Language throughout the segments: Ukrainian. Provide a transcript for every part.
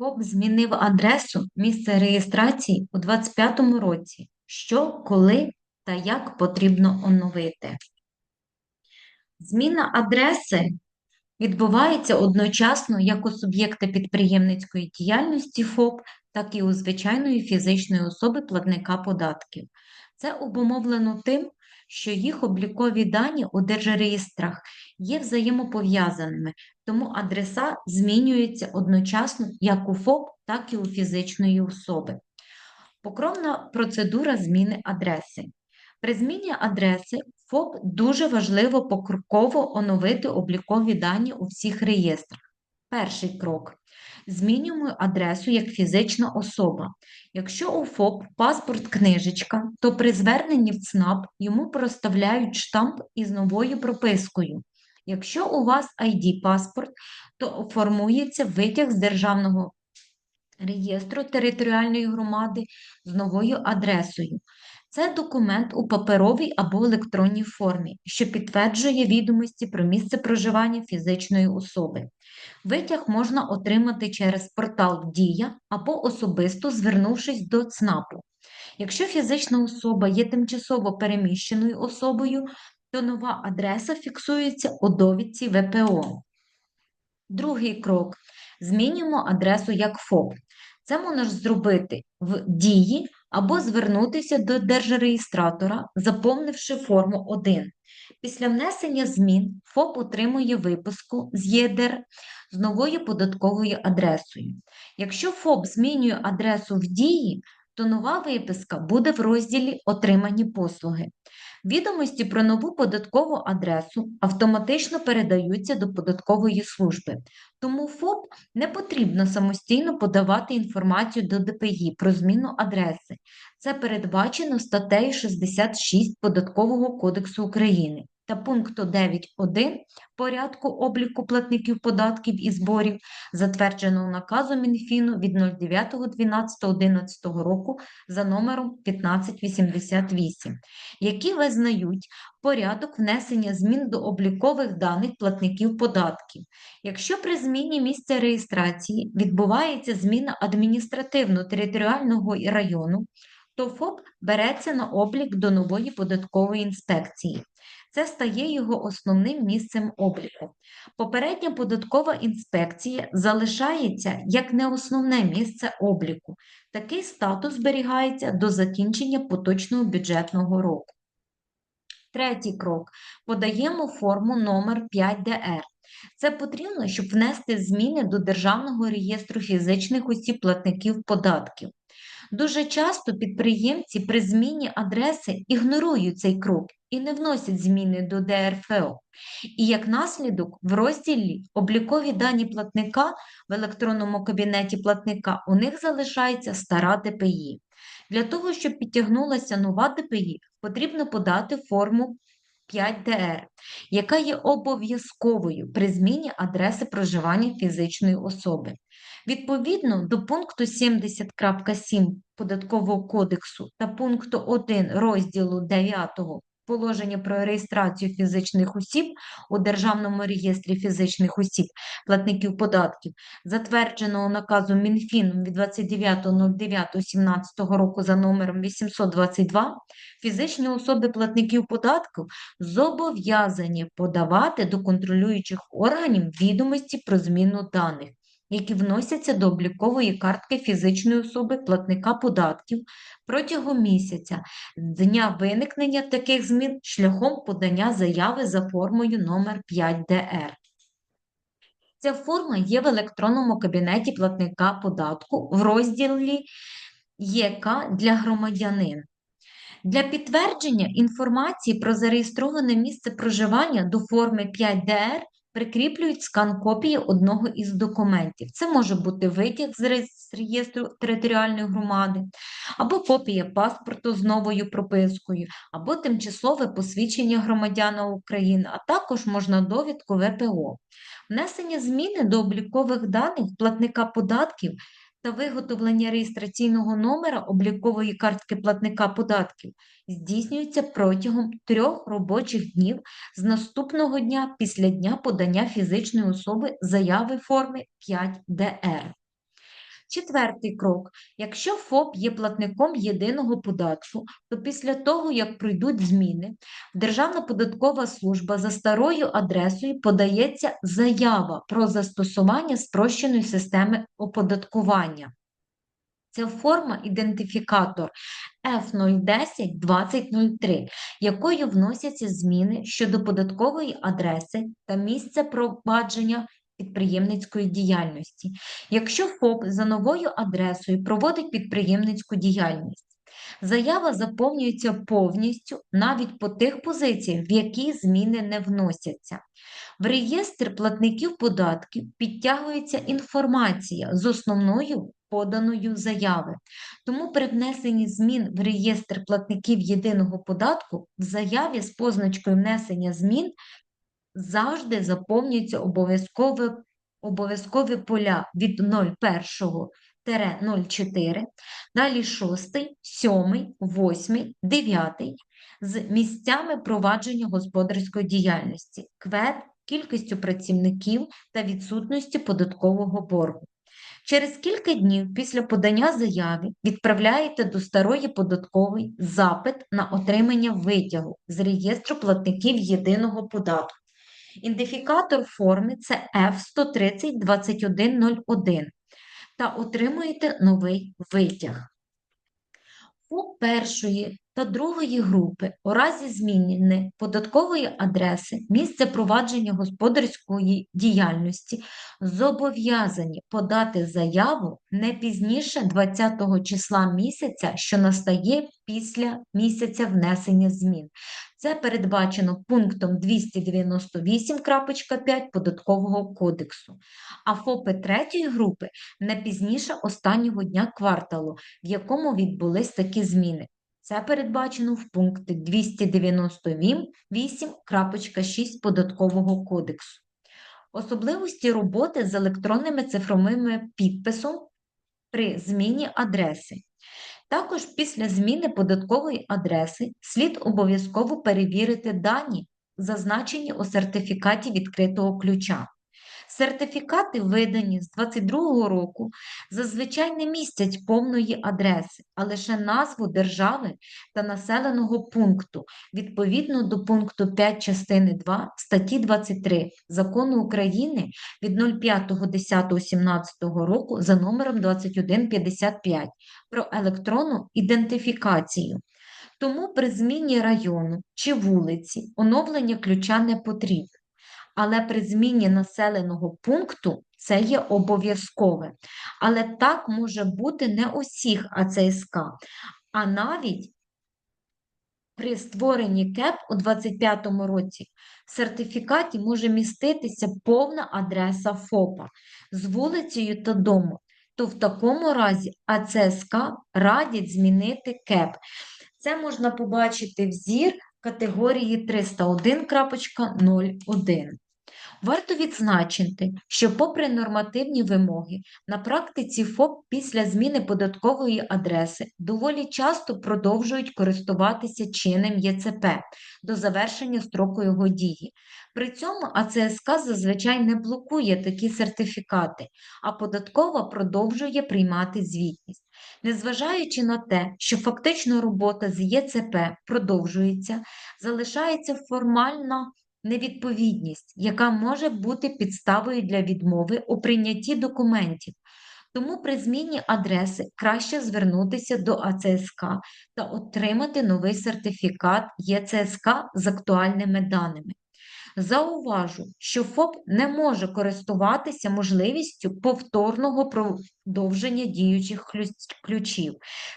ФОП змінив адресу місце реєстрації у 2025 році. Що, коли та як потрібно оновити? Зміна адреси відбувається одночасно як у суб'єкта підприємницької діяльності ФОП, так і у звичайної фізичної особи платника податків. Це обумовлено тим, що їх облікові дані у держреєстрах є взаємопов'язаними, тому адреса змінюються одночасно як у ФОП, так і у фізичної особи. Покровна процедура зміни адреси. При зміні адреси ФОП дуже важливо покроково оновити облікові дані у всіх реєстрах. Перший крок. Змінюємо адресу як фізична особа. Якщо у ФОП паспорт книжечка, то при зверненні в ЦНАП йому проставляють штамп із новою пропискою. Якщо у вас ID-паспорт, то формується витяг з державного реєстру територіальної громади з новою адресою. Це документ у паперовій або електронній формі, що підтверджує відомості про місце проживання фізичної особи. Витяг можна отримати через портал Дія або особисто звернувшись до ЦНАПу. Якщо фізична особа є тимчасово переміщеною особою, то нова адреса фіксується у довідці ВПО. Другий крок. Змінюємо адресу як ФОП. Це можна зробити в дії або звернутися до держреєстратора, заповнивши форму 1. Після внесення змін ФОП отримує виписку з ЄДР з новою податковою адресою. Якщо ФОП змінює адресу в дії, то нова виписка буде в розділі Отримані послуги. Відомості про нову податкову адресу автоматично передаються до податкової служби, тому ФОП не потрібно самостійно подавати інформацію до ДПІ про зміну адреси. Це передбачено статтею 66 Податкового кодексу України та пункту 9.1 порядку обліку платників податків і зборів, затвердженого наказом Мінфіну від 09.12.11 року за номером 1588, які визнають порядок внесення змін до облікових даних платників податків. Якщо при зміні місця реєстрації відбувається зміна адміністративно-територіального району, то ФОП береться на облік до нової податкової інспекції. Це стає його основним місцем обліку. Попередня податкова інспекція залишається як не основне місце обліку. Такий статус зберігається до закінчення поточного бюджетного року. Третій крок. Подаємо форму номер 5ДР. Це потрібно, щоб внести зміни до Державного реєстру фізичних осіб платників податків. Дуже часто підприємці при зміні адреси ігнорують цей крок і не вносять зміни до ДРФО. І як наслідок, в розділі облікові дані платника в електронному кабінеті платника у них залишається стара ДПІ. Для того, щоб підтягнулася нова ДПІ, потрібно подати форму 5ДР, яка є обов'язковою при зміні адреси проживання фізичної особи. Відповідно до пункту 70.7 Податкового кодексу та пункту 1 розділу 9 Положення про реєстрацію фізичних осіб у Державному реєстрі фізичних осіб, платників податків, затвердженого наказом Мінфіном від 29.09.17 року за номером 822, фізичні особи платників податків зобов'язані подавати до контролюючих органів відомості про зміну даних які вносяться до облікової картки фізичної особи платника податків протягом місяця з дня виникнення таких змін шляхом подання заяви за формою номер 5ДР. Ця форма є в електронному кабінеті платника податку в розділі ЄК для громадянин. Для підтвердження інформації про зареєстроване місце проживання до форми 5ДР прикріплюють скан копії одного із документів. Це може бути витяг з реєстру територіальної громади, або копія паспорту з новою пропискою, або тимчасове посвідчення громадяна України, а також можна довідку ВПО. Внесення зміни до облікових даних платника податків та виготовлення реєстраційного номера облікової картки платника податків здійснюється протягом трьох робочих днів з наступного дня після дня подання фізичної особи заяви форми 5ДР. Четвертий крок. Якщо ФОП є платником єдиного податку, то після того, як пройдуть зміни, Державна податкова служба за старою адресою подається заява про застосування спрощеної системи оподаткування. Це форма ідентифікатор F010-2003, якою вносяться зміни щодо податкової адреси та місця провадження підприємницької діяльності. Якщо ФОП за новою адресою проводить підприємницьку діяльність, заява заповнюється повністю навіть по тих позиціях, в які зміни не вносяться. В реєстр платників податків підтягується інформація з основною поданою заяви. Тому при внесенні змін в реєстр платників єдиного податку в заяві з позначкою внесення змін завжди заповнюються обов'язкові обов'язкові поля від 01-04, далі 6, 7, 8, 9 з місцями провадження господарської діяльності, КВЕД, кількістю працівників та відсутністю податкового боргу. Через кілька днів після подання заяви відправляєте до старої податкової запит на отримання витягу з реєстру платників єдиного податку. Ідентифікатор форми це F1302101 та отримуєте новий витяг. У першої та другої групи у разі зміни податкової адреси місце провадження господарської діяльності зобов'язані подати заяву не пізніше 20 числа місяця, що настає після місяця внесення змін. Це передбачено пунктом 298.5 Податкового кодексу, а ФОПи третьої групи не пізніше останнього дня кварталу, в якому відбулись такі зміни. Це передбачено в пункті 298.6 Податкового кодексу. Особливості роботи з електронними цифровими підписом при зміні адреси. Також після зміни податкової адреси слід обов'язково перевірити дані, зазначені у сертифікаті відкритого ключа. Сертифікати, видані з 2022 року, зазвичай не містять повної адреси, а лише назву держави та населеного пункту відповідно до пункту 5 частини 2 статті 23 Закону України від 05.10.17 року за номером 2155 про електронну ідентифікацію. Тому при зміні району чи вулиці оновлення ключа не потрібно але при зміні населеного пункту це є обов'язкове. Але так може бути не усіх АЦСК, а навіть при створенні КЕП у 2025 році в сертифікаті може міститися повна адреса ФОПа з вулицею та домом. То в такому разі АЦСК радять змінити КЕП. Це можна побачити в зір категорії 301.01. Варто відзначити, що, попри нормативні вимоги, на практиці ФОП після зміни податкової адреси доволі часто продовжують користуватися чинним ЄЦП до завершення строку його дії. При цьому АЦСК зазвичай не блокує такі сертифікати, а податкова продовжує приймати звітність. Незважаючи на те, що фактично робота з ЄЦП продовжується, залишається формальна невідповідність, яка може бути підставою для відмови у прийнятті документів. Тому при зміні адреси краще звернутися до АЦСК та отримати новий сертифікат ЄЦСК з актуальними даними. Зауважу, що ФОП не може користуватися можливістю повторного продовження діючих ключів.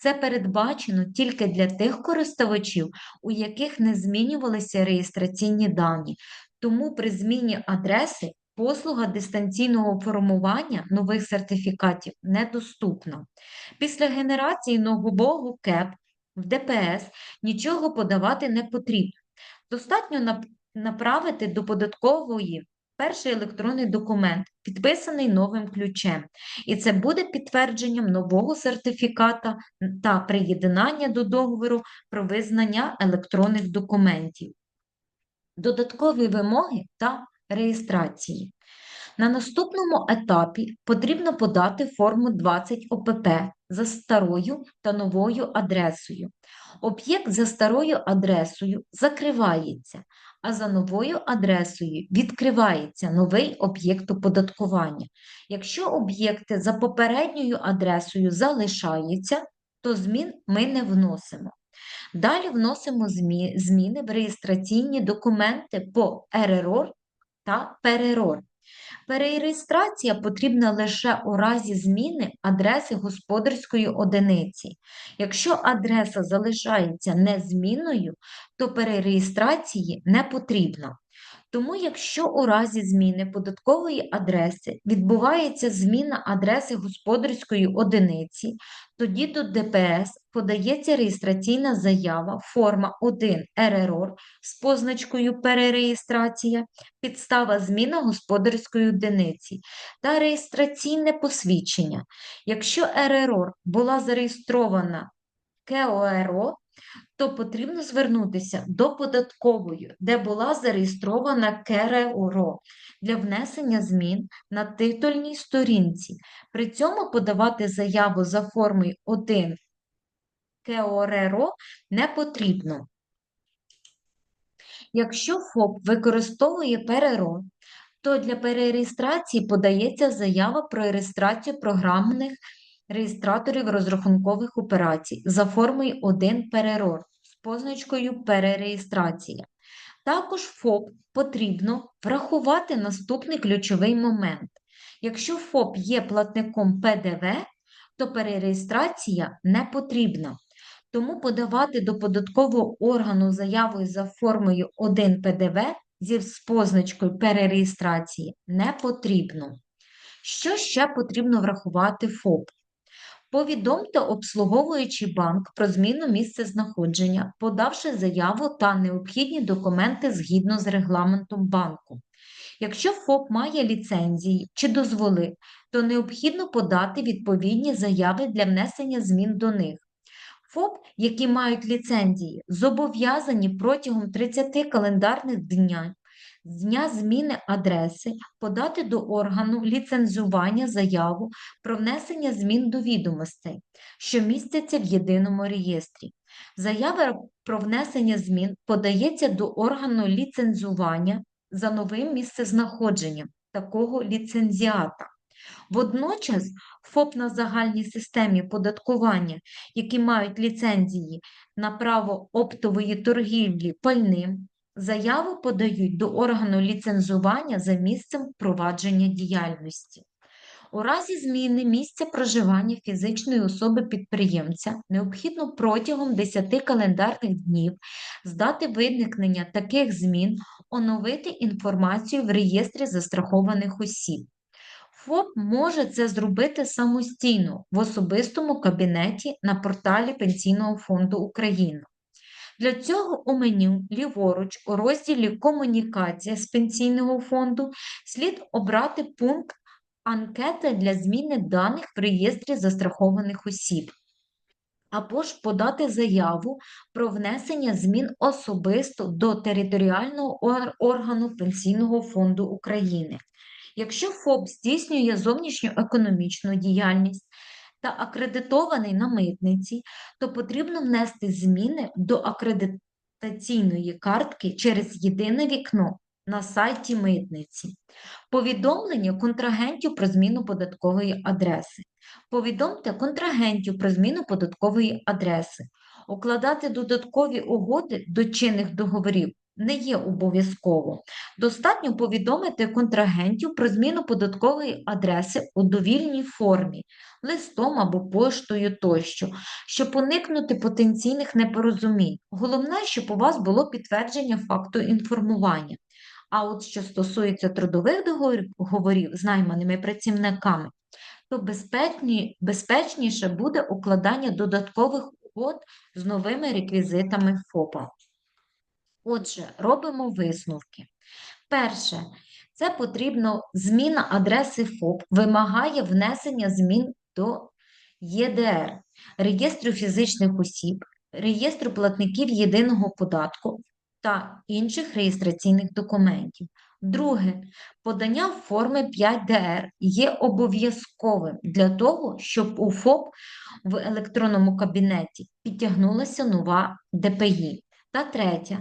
Це передбачено тільки для тих користувачів, у яких не змінювалися реєстраційні дані. Тому при зміні адреси послуга дистанційного формування нових сертифікатів недоступна. Після генерації нового КЕП в ДПС нічого подавати не потрібно. Достатньо направити до податкової перший електронний документ, підписаний новим ключем. І це буде підтвердженням нового сертифіката та приєднання до договору про визнання електронних документів. Додаткові вимоги та реєстрації. На наступному етапі потрібно подати форму 20 ОПП за старою та новою адресою. Об'єкт за старою адресою закривається, а за новою адресою відкривається новий об'єкт оподаткування. Якщо об'єкти за попередньою адресою залишаються, то змін ми не вносимо. Далі вносимо зміни в реєстраційні документи по РРО та ПРРО. Перереєстрація потрібна лише у разі зміни адреси господарської одиниці. Якщо адреса залишається незмінною, то перереєстрації не потрібно. Тому, якщо у разі зміни податкової адреси відбувається зміна адреси господарської одиниці, тоді до ДПС подається реєстраційна заява форма 1 РРО з позначкою перереєстрація, підстава зміна господарської одиниці та реєстраційне посвідчення. Якщо РРО була зареєстрована КОРО, то потрібно звернутися до податкової, де була зареєстрована КРО для внесення змін на титульній сторінці. При цьому подавати заяву за формою 1 КОРРО не потрібно. Якщо ФОП використовує ПРРО, то для перереєстрації подається заява про реєстрацію програмних реєстраторів розрахункових операцій за формою 1 ПРРО з позначкою перереєстрація. Також ФОП потрібно врахувати наступний ключовий момент. Якщо ФОП є платником ПДВ, то перереєстрація не потрібна. Тому подавати до податкового органу заявою за формою 1 ПДВ зі позначкою перереєстрації не потрібно. Що ще потрібно врахувати ФОП? Повідомте обслуговуючий банк про зміну місця знаходження, подавши заяву та необхідні документи згідно з регламентом банку. Якщо ФОП має ліцензії чи дозволи, то необхідно подати відповідні заяви для внесення змін до них. ФОП, які мають ліцензії, зобов'язані протягом 30 календарних днів з дня зміни адреси подати до органу ліцензування заяву про внесення змін до відомостей, що містяться в єдиному реєстрі. Заява про внесення змін подається до органу ліцензування за новим місцезнаходженням такого ліцензіата. Водночас ФОП на загальній системі податкування, які мають ліцензії на право оптової торгівлі пальним, заяву подають до органу ліцензування за місцем впровадження діяльності. У разі зміни місця проживання фізичної особи-підприємця необхідно протягом 10 календарних днів з дати виникнення таких змін оновити інформацію в реєстрі застрахованих осіб. ФОП може це зробити самостійно в особистому кабінеті на порталі Пенсійного фонду України. Для цього у меню ліворуч у розділі Комунікація з пенсійного фонду слід обрати пункт Анкета для зміни даних в реєстрі застрахованих осіб. Або ж подати заяву про внесення змін особисто до територіального органу Пенсійного фонду України. Якщо ФОП здійснює зовнішню економічну діяльність та акредитований на митниці, то потрібно внести зміни до акредитаційної картки через єдине вікно на сайті митниці, повідомлення контрагентів про зміну податкової адреси. Повідомте контрагентів про зміну податкової адреси, укладати додаткові угоди до чинних договорів не є обов'язково. Достатньо повідомити контрагентів про зміну податкової адреси у довільній формі, листом або поштою тощо, щоб уникнути потенційних непорозумінь. Головне, щоб у вас було підтвердження факту інформування. А от що стосується трудових договорів з найманими працівниками, то безпечні, безпечніше буде укладання додаткових угод з новими реквізитами ФОПа. Отже, робимо висновки. Перше, це потрібно зміна адреси ФОП вимагає внесення змін до ЄДР, реєстру фізичних осіб, реєстру платників єдиного податку та інших реєстраційних документів. Друге, подання форми 5ДР є обов'язковим для того, щоб у ФОП в електронному кабінеті підтягнулася нова ДПІ. Та третє,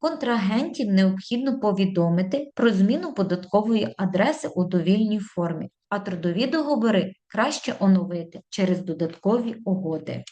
контрагентів необхідно повідомити про зміну податкової адреси у довільній формі, а трудові договори краще оновити через додаткові угоди.